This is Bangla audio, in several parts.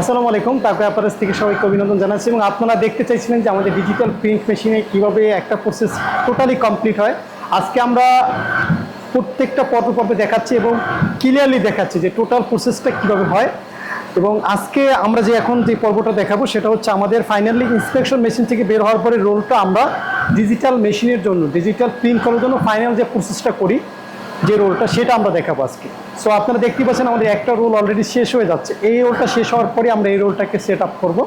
আসসালামু আলাইকুম তারপরে আপনার থেকে সবাইকে অভিনন্দন জানাচ্ছি এবং আপনারা দেখতে চাইছিলেন যে আমাদের ডিজিটাল প্রিন্ট মেশিনে কীভাবে একটা প্রসেস টোটালি কমপ্লিট হয়। আজকে আমরা প্রত্যেকটা পর্ব পর্বে দেখাচ্ছি এবং ক্লিয়ারলি দেখাচ্ছি যে টোটাল প্রসেসটা কীভাবে হয়। এবং আজকে আমরা যে এখন যে পর্বটা দেখাবো, সেটা হচ্ছে আমাদের ফাইনালি ইন্সপেকশন মেশিন থেকে বের হওয়ার পরে রোলটা আমরা ডিজিটাল মেশিনের জন্য ডিজিটাল প্রিন্ট করার জন্য ফাইনাল যে প্রসেসটা করি যে রোলটা, সেটা আমরা দেখাবো আজকে। সো আপনারা দেখতে পাচ্ছেন আমাদের একটা রোল অলরেডি শেষ হয়ে যাচ্ছে। এই রোলটা শেষ হওয়ার পরে আমরা এই রোলটাকে সেট আপ করব।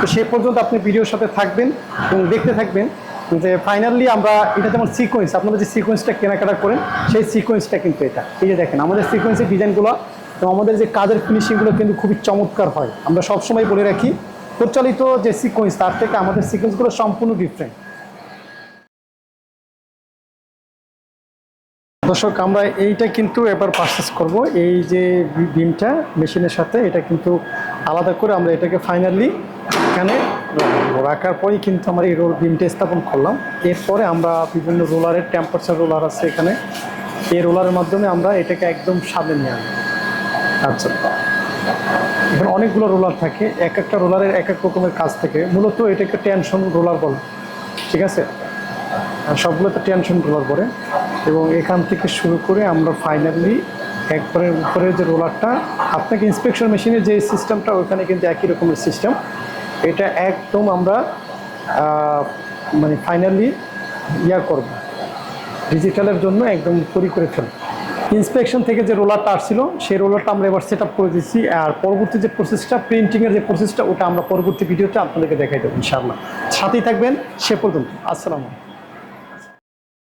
তো সে পর্যন্ত আপনি ভিডিওর সাথে থাকবেন এবং দেখতে থাকবেন যে ফাইনালি আমরা এটা যেমন সিকোয়েন্স আপনারা যে সিকোয়েন্সটা কেনাকাটা করেন, সেই সিকোয়েন্সটা কিন্তু এটা। এই যে দেখেন, আমাদের সিকোয়েন্সের ডিজাইনগুলো এবং আমাদের যে কাজের ফিনিশিংগুলো কিন্তু খুবই চমৎকার হয়। আমরা সবসময় বলে রাখি, প্রচলিত যে সিকোয়েন্স তার থেকে আমাদের সিকোয়েন্সগুলো সম্পূর্ণ ডিফারেন্ট দর্শক, আমরা এইটা কিন্তু এবার পারচেস করব। এই যে বিমটা মেশিনের সাথে, এটা কিন্তু আলাদা করে আমরা এটাকে ফাইনালি এখানে রাখার পরেই কিন্তু আমরা এই রোল বিমটা স্থাপন করলাম। এরপরে আমরা বিভিন্ন রোলারের টেম্পারেচার রোলার আছে এখানে। এই রোলারের মাধ্যমে আমরা এটাকে একদম সামনে নিয়ে আনব আচ্ছা। এখানে অনেকগুলো রোলার থাকে। এক একটা রোলারের এক এক রকমের কাজ থাকে। মূলত এটাকে টেনশন রোলার বলে। ঠিক আছে? আর সবগুলোতে টেনশন রোলার পরে এবং এখান থেকে শুরু করে আমরা ফাইনালি একবারের উপরে যে রোলারটা, আপনাকে ইন্সপেকশন মেশিনের যে সিস্টেমটা ওখানে কিন্তু একই রকমের সিস্টেম এটা একদম আমরা মানে ফাইনালি ইয়া করব। ডিজিটালের জন্য একদম তৈরি করে ফেলব। ইন্সপেকশন থেকে যে রোলারটা আসছিল, সেই রোলারটা আমরা এবার সেট করে দিচ্ছি আর পরবর্তী যে প্রসেসটা প্রিন্টিংয়ের যে প্রসেসটা ওটা আমরা পরবর্তী ভিডিওতে আপনাদেরকে দেখাই দেবো, ইনশাআল্লাহ। সাথেই থাকবেন, সে পর্যন্ত। আসসালামু আলাইকুম।